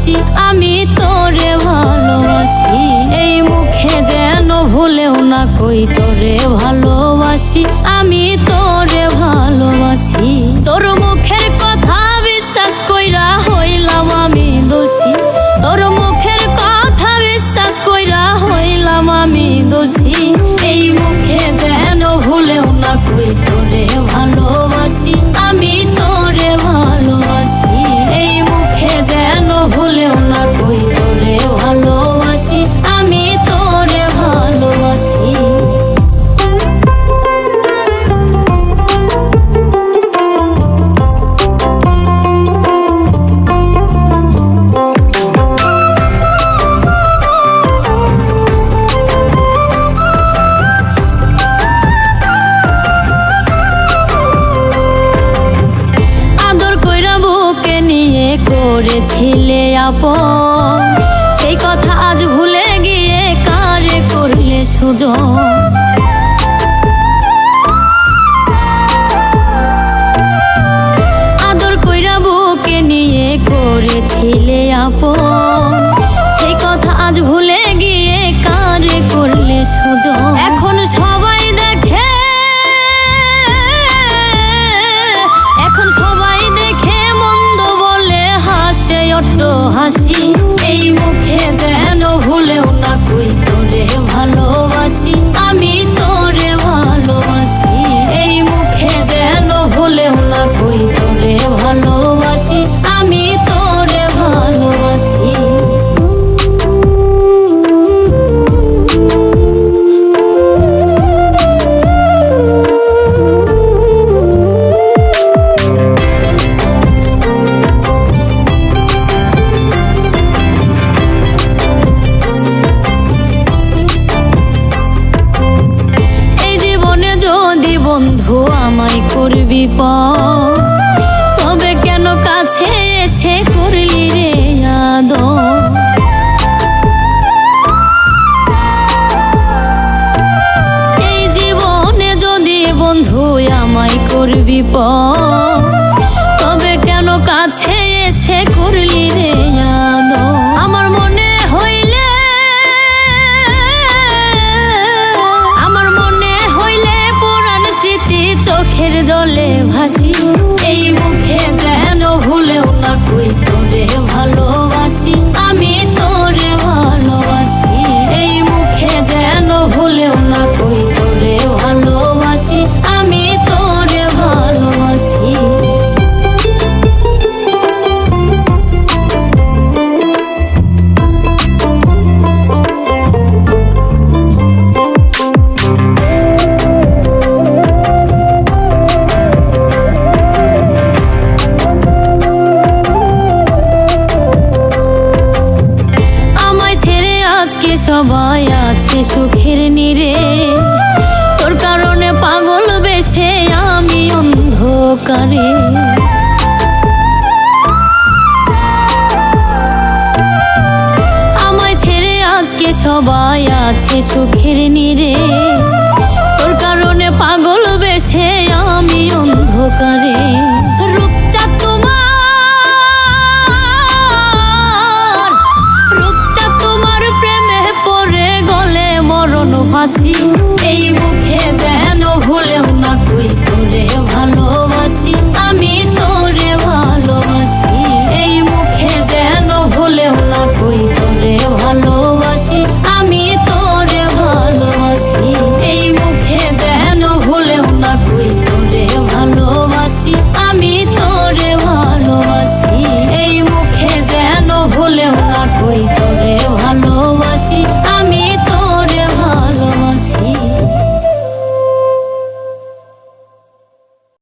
ভালোবাসি আমি তোরে ভালোবাসি। এই মুখে যেন ভুলেও না কই তোরে ভালোবাসি আমি তো ভুলেও করেছিলে আপন? সেই কথা আজ ভুলে গিয়ে কারে করলে সুযোগ আদর কইরা বুকে নিয়ে করেছিলে আপন? যদি বন্ধু, আমায় করবি প তবে কেন কাছে এসে করলি রে আদ এই জীবনে যদি বন্ধু, আমায় করবি পর চোখের জলে সবাই আছে সুখের নিরে। তোর কারণে পাগল বেছে আমি অন্ধকারে। আমায় ছেড়ে আজকে সবাই আছে সুখের নিরে। see